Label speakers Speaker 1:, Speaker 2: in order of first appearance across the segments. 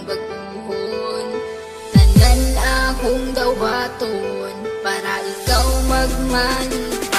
Speaker 1: akong baguhon Tanan akong dawaton Para ikaw magmanig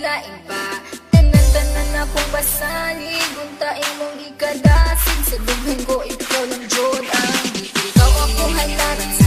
Speaker 1: laing pa Tanan-tanan akong pasalig Untain mong ikadasig Sa ko ikaw lang Jordan. Ikaw akong halaran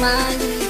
Speaker 1: money.